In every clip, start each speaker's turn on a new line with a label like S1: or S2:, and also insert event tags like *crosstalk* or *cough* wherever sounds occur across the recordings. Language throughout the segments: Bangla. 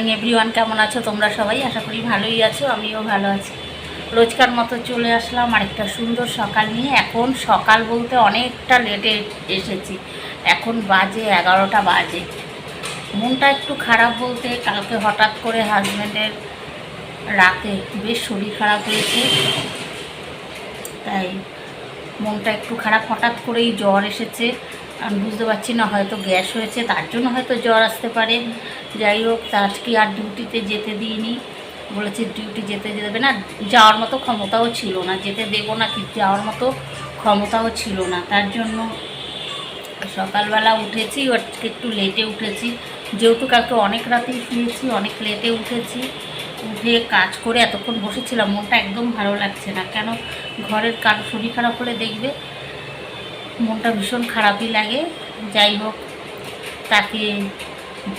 S1: মর্নিং এভরিওয়ান কেমন আছো? তোমরা সবাই? আশা করি ভালোই আছো, আমিও ভালো আছি। রোজকার মতো চলে আসলাম আরেকটা সুন্দর সকাল নিয়ে। এখন সকাল বলতে অনেকটা লেটে এসেছি। এখন বাজে এগারোটা বাজে। মনটা একটু খারাপ বলতে কালকে হঠাৎ করে হাজব্যান্ডের রাতে বেশ শরীর খারাপ হয়েছে। তাই মনটা একটু খারাপ। হঠাৎ করেই জ্বর এসেছে। আমি বুঝতে পারছি না, হয়তো গ্যাস হয়েছে, তার জন্য হয়তো জ্বর আসতে পারে। যাই হোক আজকে আর ডিউটিতে যেতে দিইনি। বলেছে ডিউটি যেতে দেবে না, যাওয়ার মতো ক্ষমতাও ছিল না। যেতে দেবো না, কি যাওয়ার মতো ক্ষমতাও ছিল না। তার জন্য সকালবেলা উঠেছি একটু লেটে উঠেছি। যেহেতু কালকে অনেক রাতেই শুয়েছি, অনেক লেটে উঠেছি। উঠে কাজ করে এতক্ষণ বসেছিলাম, মনটা একদম ভালো লাগছে না। কেন? ঘরের কারও শরীর খারাপ হলে দেখবে মনটা ভীষণ খারাপই লাগে। যাই হোক, তাকে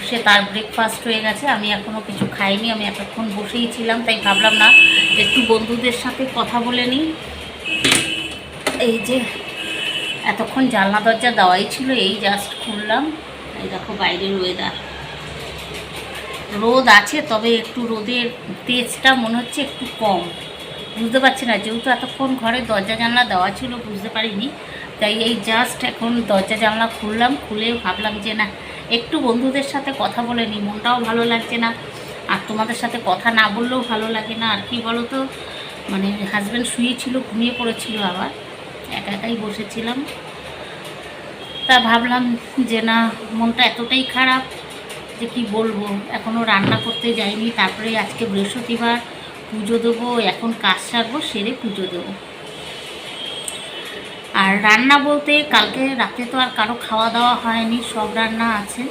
S1: সে তার ব্রেকফাস্ট হয়ে গেছে, আমি এখনও কিছু খাইনি, আমি এতক্ষণ বসেই ছিলাম, তাই ভাবলাম না একটু বন্ধুদের সাথে কথা বলে নিই। এই যে, এতক্ষণ জানলা দরজা দেওয়াই ছিল, এই জাস্ট খুললাম। এই দেখো বাইরের ওয়েদার রোদ আছে, তবে একটু রোদের তেজটা মনে হচ্ছে একটু কম। বুঝতে পারছি না, যেহেতু এতক্ষণ ঘরে দরজা জানলা দেওয়া ছিল, বুঝতে পারিনি। তাই এই জাস্ট এখন দরজা জানলা খুললাম, খুলে ভাবলাম যে না, একটু বন্ধুদের সাথে কথা বলে নিই, মনটাও ভালো লাগছে না। আর তোমাদের সাথে কথা না বললেও ভালো লাগে না, আর কি বলো তো মানে হাজব্যান্ড শুয়েছিল, ঘুমিয়ে পড়েছিল আবার, একা একাই বসেছিলাম। তা ভাবলাম যে না, মনটা এতটাই খারাপ যে কি বলব? এখনও রান্না করতে যাইনি, তারপরে আজকে বৃহস্পতিবার, পুজো দেবো, এখন কাজ সারবো, সেরে পুজো দেবো। আর রান্না বলতে কালকে রাতে তো আর কারও খাওয়া দাওয়া হয়নি, সব রান্না আছে।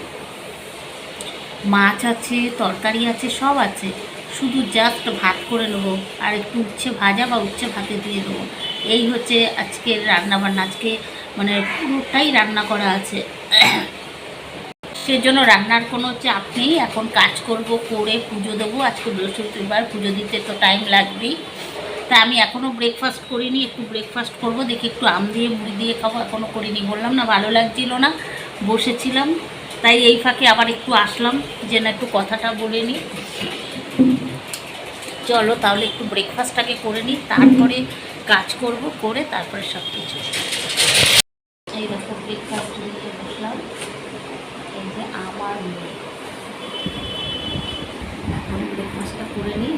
S1: মাছ আছে, তরকারি আছে, সব আছে। শুধু জাস্ট ভাত করে নেব আর একটু উচ্ছে ভাজা বা উচ্ছে ভাতে দিয়ে দেবো। এই হচ্ছে আজকের রান্না বান্না আজকে মানে পুরোটাই রান্না করা আছে। সেজন্য রান্নার কোনো চাপ নেই। এখন কাজ করব, করে পুজো দেবো। আজকে বৃহস্পতিবার, পুজো দিতে তো টাইম লাগবেই। তা আমি এখনও ব্রেকফাস্ট করিনি, একটু ব্রেকফাস্ট করব, দেখি একটু আম দিয়ে, মুড়ি দিয়ে খাব এখনও করিনি, বললাম না ভালো লাগছিল না, বসেছিলাম, তাই এই ফাঁকে আবার একটু আসলাম যে না একটু কথাটা বলে নিই। চলো তাহলে একটু ব্রেকফাস্টটাকে করে নিই, তারপরে কাজ করব, করে তারপরে সব কিছু এই দেখো ব্রেকফাস্ট দিতে বসলাম এই যে আমার মেয়ে এখন ব্রেকফাস্টটা করে নিই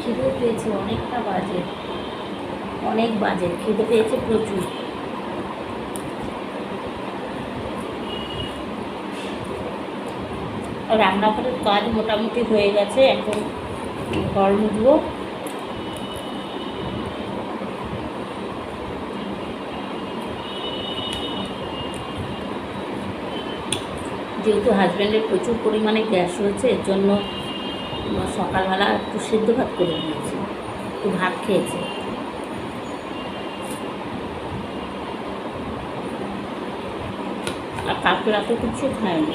S1: খিদে পেয়েছে অনেকটা বাজে অনেক বাজে, খেতে পেয়েছে প্রচুর। রান্নাঘরের কাজ মোটামুটি হয়ে গেছে, এখন ঘর মুছবো। যেহেতু হাজব্যান্ডের প্রচুর পরিমাণে গ্যাস হয়েছে, এর জন্য সকালবেলা একটু সিদ্ধ ভাত করে দিয়েছি একটু ভাত খেয়েছে। আর কালকে রাতে কিছু খায়নি।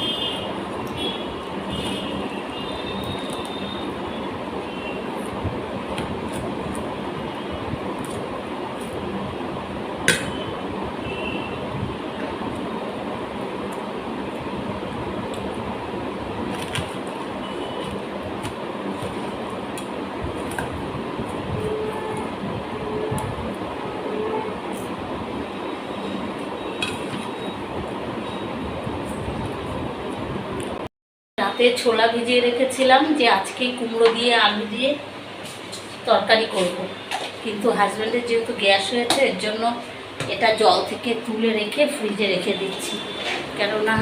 S1: রাতে ছোলা ভিজিয়ে রেখেছিলাম যে আজকে কুমড়ো দিয়ে, আলু দিয়ে তরকারি করব। কিন্তু হাজব্যান্ডের যেহেতু গ্যাস হয়েছে, এর জন্য এটা জল থেকে তুলে রেখে ফ্রিজে রেখে দিচ্ছি। কেননা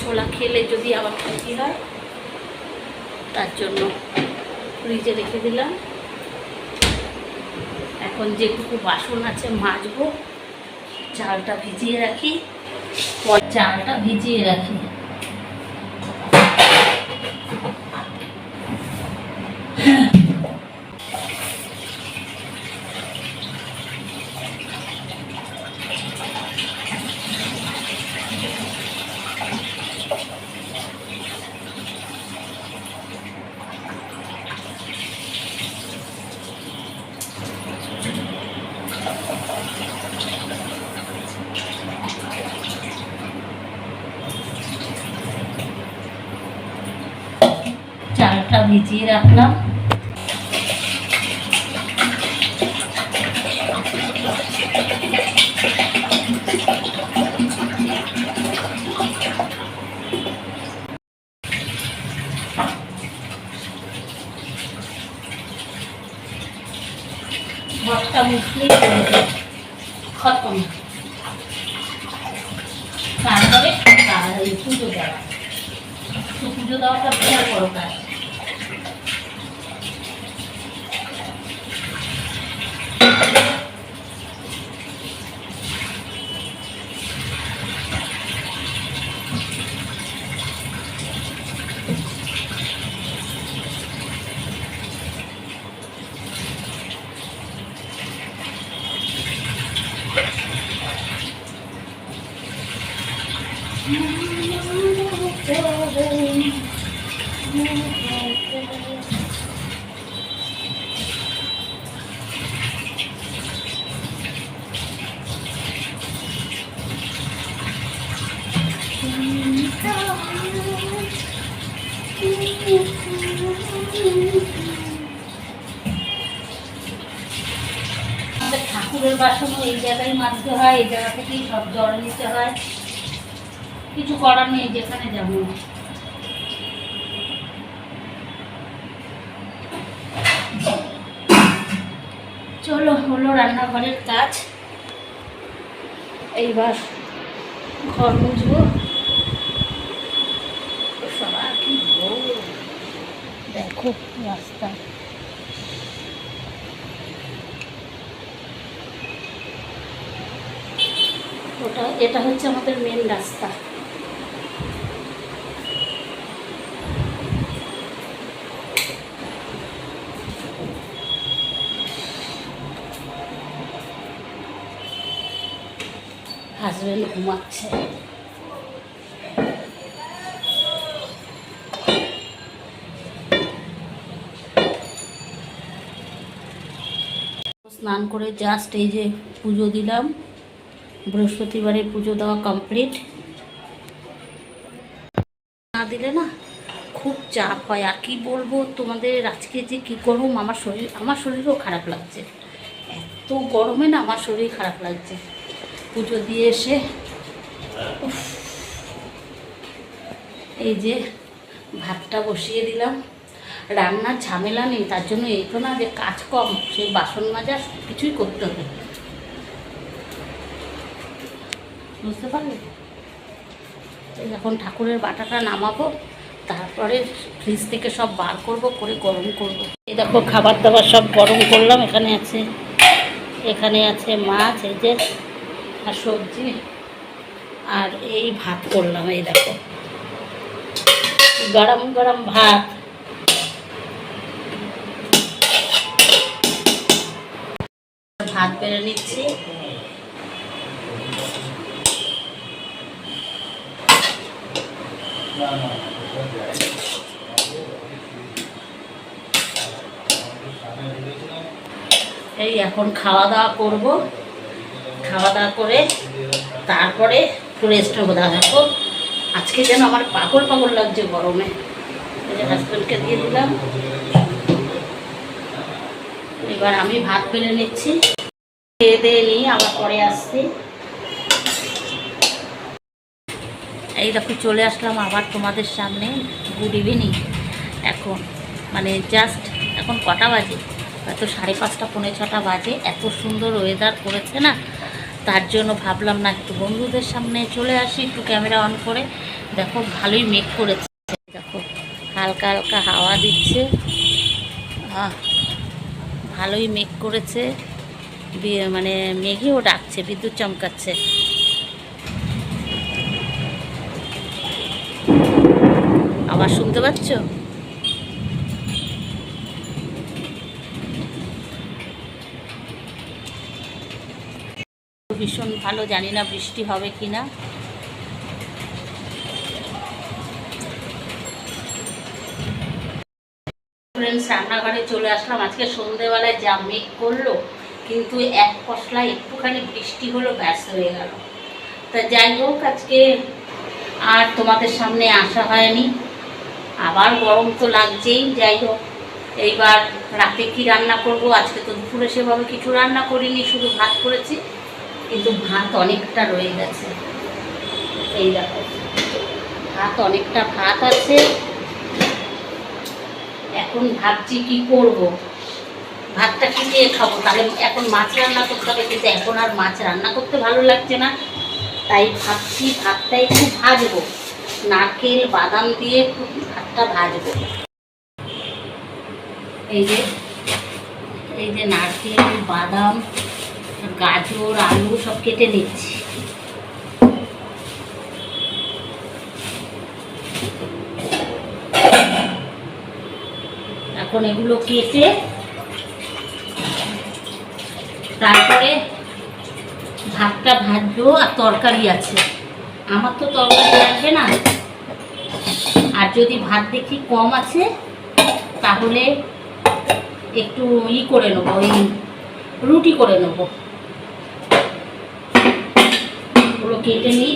S1: ছোলা খেলে যদি আবার ক্ষতি হয়, তার জন্য ফ্রিজে রেখে দিলাম। এখন যেটুকু বাসন আছে মাজবো, চালটা ভিজিয়ে রাখি। চালটা ভিজিয়ে রাখি। ভিজিয়ে রাখলাম। ভাতটা মুসলি খতম। তারপরে পুজো দেওয়া। পুজো দেওয়াটা বিশাল বড় কাজ। আমাদের *laughs* ঠাকুরের বাসনও এই জায়গায় মাজতে হয়, এই জায়গা থেকেই সব জল নিতে হয়। কিছু করার নেই, যেখানে যাব। চলো, হলো রান্নাঘরের কাজ। এইবার ঘর মুছবো সবার কি রোদ। দেখো রাস্তা। ওটা এটা হচ্ছে আমাদের মেন রাস্তা। হাজবেন্ড ঘুমাচ্ছে। স্নান করে জাস্ট এই যে পুজো দিলাম। বৃহস্পতিবারে পুজো দেওয়া কমপ্লিট না দিলে না খুব চাপ হয়। আর কি বলব, তোমাদের আজকে যে কী গরম আমার শরীর, আমার শরীরও খারাপ লাগছে। এত গরমে না আমার শরীর খারাপ লাগছে। পুজো দিয়ে এসে এই যে ভাতটা বসিয়ে দিলাম। রান্নার ঝামেলা নেই, তার জন্য এই তো না যে কাজ কম, সেই বাসন মাজা সব কিছুই করতে হবে। বুঝতে পারলে? এখন ঠাকুরের বাটাটা নামাবো, তারপরে ফ্রিজ থেকে সব বার করব, করে গরম করব। এই দেখো খাবার দাবার সব গরম করলাম, এখানে আছে এখানে আছে মাছ, এই যে, আর সবজি, আর এই ভাত করলাম, এই দেখো। গরম গরম ভাত। ভাত বেড়ে নিচ্ছি। এই এখন খাওয়া দাওয়া করব। খাওয়া দাওয়া করে তারপরে রেস্ট নেব দেখো, আজকে যেন আমার পাগল পাগল লাগছে গরমে। হাজব্যান্ডকে দিয়ে দিলাম। এবার আমি ভাত ফেলে নিচ্ছি। খেয়ে আবার পরে আসছি। এই দেখো, চলে আসলাম আবার তোমাদের সামনে। গুড ইভিনিং এখন মানে জাস্ট এখন কটা বাজে? হয়তো সাড়ে পাঁচটা, পৌনে ছটা বাজে। এত সুন্দর ওয়েদার করেছে না? তার জন্য ভাবলাম না, একটু বন্ধুদের সামনে চলে আসি, একটু ক্যামেরা অন করে। দেখো, ভালোই মেঘ করেছে। দেখো, হালকা হালকা হাওয়া দিচ্ছে। ভালোই মেঘ করেছে। মানে মেঘেও ডাকছে, বিদ্যুৎ চমকাচ্ছে। আবার শুনতে পাচ্ছ? ভীষণ ভালো, জানি না বৃষ্টি হবে কি না ফ্রেন্ডস রান্নাঘরে চলে আসলাম। আজকে সন্ধেবেলায় যা মেঘ করল কিন্তু এক পশলা একটুখানি বৃষ্টি হলো, ব্যাস হয়ে গেল। তা যাই হোক, আজকে আর তোমাদের সামনে আসা হয়নি। আবার গরম তো লাগছেই, যাই হোক। এইবার রাতে কি রান্না করব? আজকে তো দুপুরে সেভাবে কিছু রান্না করিনি, শুধু ভাত করেছি। কিন্তু ভাত অনেকটা রয়ে গেছে। এই দেখো, ভাত অনেকটা ভাত আছে। এখন ভাবছি কি করব? ভাতটা কি দিয়ে খাব? তাহলে এখন মাছ রান্না করতে হবে, কিন্তু এখন আর মাছ রান্না করতে ভালো লাগছে না। তাই ভাবছি ভাতটা একটু ভাজবো। নারকেল, বাদাম দিয়ে ভাতটা ভাজবো। এই যে এই যে নারকেল, বাদাম, গাজর, আলু সব কেটে নিচ্ছি। এখন এগুলো কেটে তারপরে ভাতটা ভাজবো আর তরকারি আছে। আমার তো তরকারি লাগবে না। আর যদি ভাত দেখি কম আছে, তাহলে একটু ই করে নেব, ওই রুটি করে নেব। ওগুলো কেটে নিই।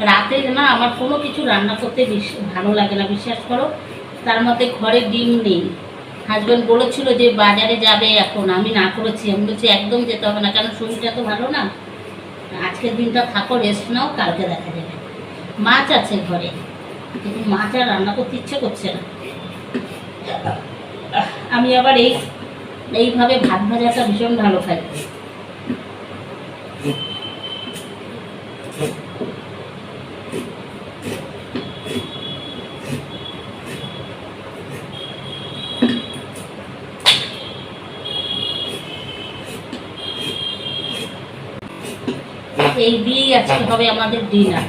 S1: রাতে না, আমার কোনো কিছু রান্না করতে বেশ ভালো লাগে না, বিশ্বাস করো। তার মধ্যে ঘরে ডিম নেই। হাজব্যান্ড বলেছিল যে বাজারে যাবে এখন। আমি না করেছি। আমি বলছি, একদম যেতে হবে না, কেন শরীরটা তো ভালো না? আজকের দিনটা থাকো রেস্ট নাও, কালকে দেখা যাবে। মাছ আছে ঘরে। কিন্তু মাছ আর রান্না করতে ইচ্ছে করছে না। আমি আবার এই, এইভাবে ভাত ভাজাটা ভীষণ ভালো খাই। এই দিয়েই আজকে হবে আমাদের ডিনার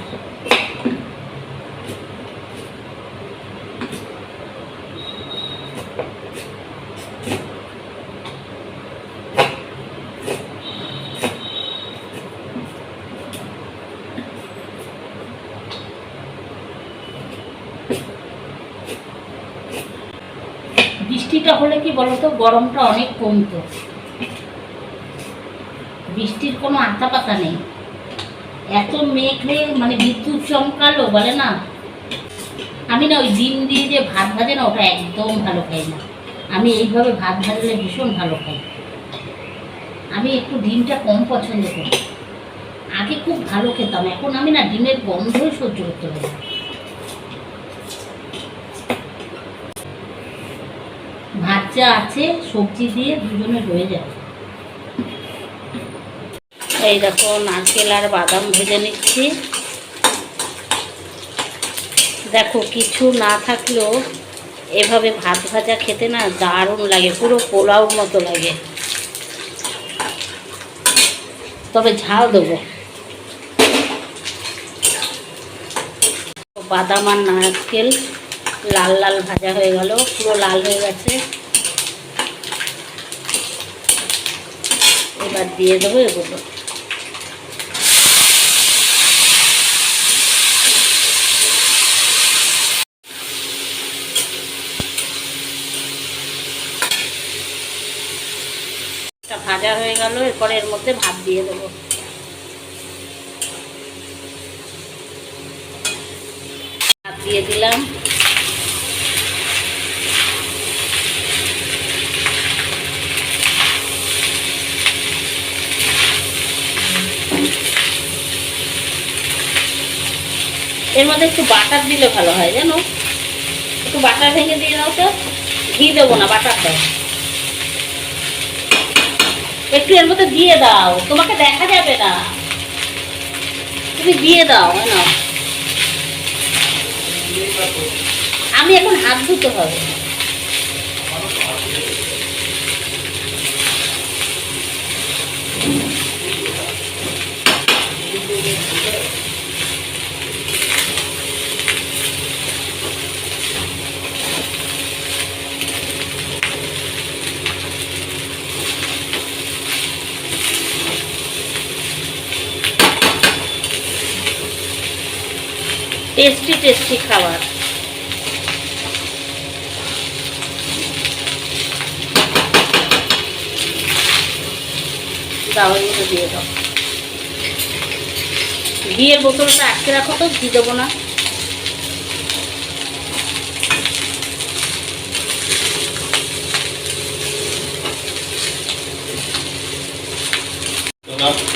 S1: বৃষ্টিটা হলে কি বলতো গরমটা অনেক কমতো। বৃষ্টির কোনো আতা পাতা নেই। এত মেঘ মানে বিদ্যুৎ চমকালো, বলে না? আমি না ওই ডিম দিয়ে যে ভাত ভাজে না, ওটা একদম ভালো খাই না। আমি এইভাবে ভাত ভাজলে ভীষণ ভালো খাই। আমি একটু ডিমটা কম পছন্দ করি। আগে খুব ভালো খেতাম, এখন আমি না ডিমের গন্ধই সহ্য করতে পারি না। ভাত যা আছে, সবজি দিয়ে দুজনে রয়ে যাবে। এই দেখো নারকেল আর বাদাম ভেজে নিচ্ছি। দেখো, কিছু না থাকলেও এভাবে ভাত ভাজা খেতে না দারুণ লাগে, পুরো পোলাও মতো লাগে। তবে ঝাল দেবো। বাদাম আর নারকেল লাল লাল ভাজা হয়ে গেল, পুরো লাল হয়ে গেছে। এবার দিয়ে দেবো এগুলো এটা ভাজা হয়ে গেল, এরপরে এর মধ্যে ভাত দিয়ে দেবো। ভাত দিয়ে দিলাম। এর মধ্যে একটু বাটার দিলে ভালো হয়, জানো? একটু বাটার ভেঙে দিয়ে দাও তো। ঘি দেবো না, বাটার দাও। একটু এর মধ্যে দিয়ে দাও। তোমাকে দেখা যাবে না। তুমি দিয়ে দাও না? আমি এখন হাত ধুতে হবে। দেশি খাবার। দাও। দিয়ে বোতলটা আটকে রাখো তো দিয়ে দেবো না।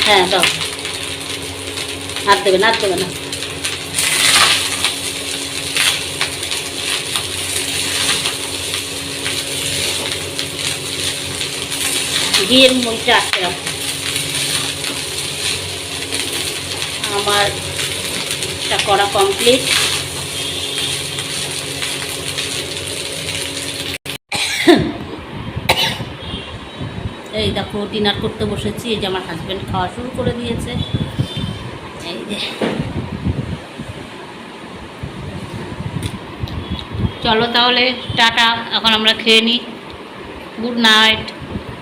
S1: হ্যাঁ দাও। আর দেবে না আর দেবে না। ঘিয়ের মুড়িটা আটকে আমার এটা করা কমপ্লিট এই দেখো ডিনার করতে বসেছি। এই যে আমার হাজব্যান্ড খাওয়া শুরু করে দিয়েছে। এই যে। চলো তাহলে, টাটা। এখন আমরা খেয়ে নিই। Good night